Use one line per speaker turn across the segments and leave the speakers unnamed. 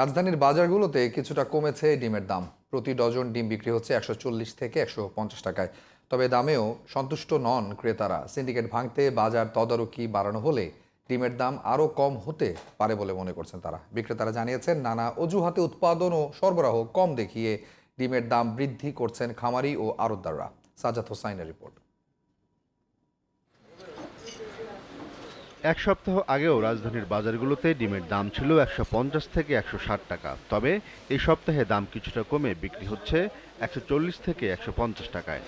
রাজধানীর বাজারগুলোতে কিছুটা কমেছে ডিমের দাম। প্রতি ডজন ডিম বিক্রি হচ্ছে একশো চল্লিশ থেকে একশো পঞ্চাশ টাকায়। তবে দামেও সন্তুষ্ট নন ক্রেতারা। সিন্ডিকেট ভাঙতে বাজার তদারকি বাড়ানো হলে ডিমের দাম আরও কম হতে পারে বলে মনে করছেন তারা। বিক্রেতারা জানিয়েছেন, নানা অজুহাতে উৎপাদন ও সরবরাহ কম দেখিয়ে ডিমের দাম বৃদ্ধি করছেন খামারি ও আড়তদাররা। সাজাদ হোসাইনের রিপোর্ট।
এক সপ্তাহ আগেও রাজধানীর বাজারগুলোতে ডিমের দাম ছিল একশো পঞ্চাশ থেকে একশো ষাট টাকা। তবে এই সপ্তাহে দাম কিছুটা কমে বিক্রি হচ্ছে একশো চল্লিশ থেকে একশো পঞ্চাশ টাকায়।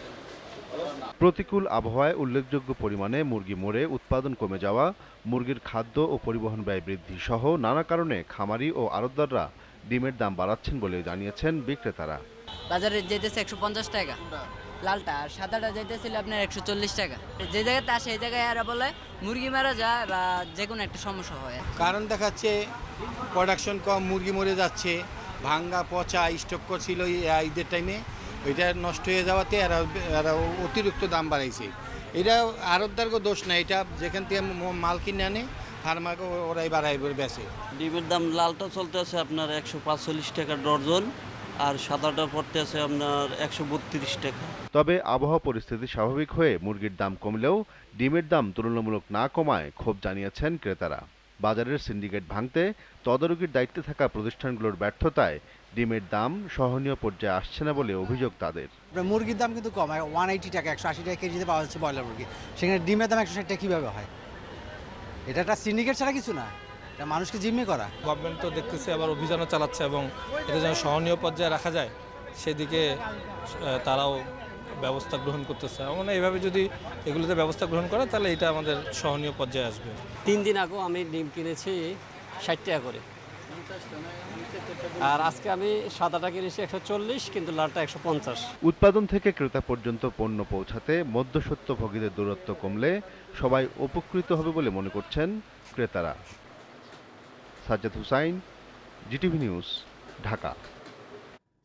প্রতিকূল আবহাওয়ায় উল্লেখযোগ্য পরিমাণে মুরগি মরে, উৎপাদন কমে যাওয়া, মুরগির খাদ্য ও পরিবহন ব্যয় বৃদ্ধি সহ নানা কারণে খামারি ও আড়তদাররা ডিমের দাম বাড়াচ্ছেন বলে জানিয়েছেন বিক্রেতারা।
বাজারে যেতেছে একশো পঞ্চাশ টাকা। লালটা আর সাদাটা যেতেছিল আপনার একশো চল্লিশ টাকা। যে জায়গাতে আসে এই জায়গায় এরা বলে মুরগি মারা যায় বা যে কোনো একটা সমস্যা হয়।
কারণ দেখাচ্ছে প্রোডাকশন কম মুরগি মরে যাচ্ছে ভাঙ্গা পচা স্টক করছিল এই ঈদের টাইমে ওইটা নষ্ট হয়ে যাওয়াতে এরা এরা অতিরিক্ত দাম বাড়াইছে। এটা আরতদারকে দোষ না এটা যেখান থেকে মাল কিনে আনে ফার্মাকে ওরাই বাড়াই বেছে
ডিমের দাম লালটা চলতে আছে আপনার একশো পাঁচচল্লিশ টাকা ডর্জন আর সাদাটা পড়তে আছে আপনার একশো বত্রিশ টাকা।
তবে আবহাওয়া পরিস্থিতি স্বাভাবিক হয়ে মুরগির দাম কমলেও ডিমের দাম তুলনামূলক না কমায় ক্ষোভ জানিয়েছেন ক্রেতারা। বাজারের সিন্ডিকেট ভাঙতে তদারকির দায়িত্বে থাকা প্রতিষ্ঠানগুলোর ব্যর্থতায় ডিমের দাম সহনীয় পর্যায়ে আসছে না বলে অভিযোগ তাদের।
মুরগির দাম কিন্তু কম ওয়ান এইটি টাকা একশো আশি টাকা কেজিতে পাওয়া যাচ্ছে ব্রয়লার মুরগি। সেখানে ডিমের দাম একশো ষাট টাকা কীভাবে হয়? এটা একটা সিন্ডিকেট ছাড়া কিছু না। এটা মানুষকে জিম্মি করা।
গভর্নমেন্ট তো দেখতেছে আবার অভিযানও চালাচ্ছে এবং এটা যেন সহনীয় পর্যায়ে রাখা যায় সেদিকে তারাও ব্যবস্থা গ্রহণ করতেছে। মনে হয় এইভাবে যদি এগুলোতে ব্যবস্থা গ্রহণ করে তাহলে এটা আমাদের সহনীয় পর্যায়ে আসবে।
তিন দিন আগেও আমি ডিম কিনেছি ষাট টাকা করে। আর আজকে আমি সাদাটা কিনেছি একশো চল্লিশ কিন্তু লালটা একশো পঞ্চাশ।
উৎপাদন থেকে ক্রেতা পর্যন্ত পণ্য পৌঁছাতে মধ্যস্বত্বভোগীদের দূরত্ব কমলে সবাই উপকৃত হবে বলে মনে করছেন ক্রেতারা। Sajjad Hussain GTV news Dhaka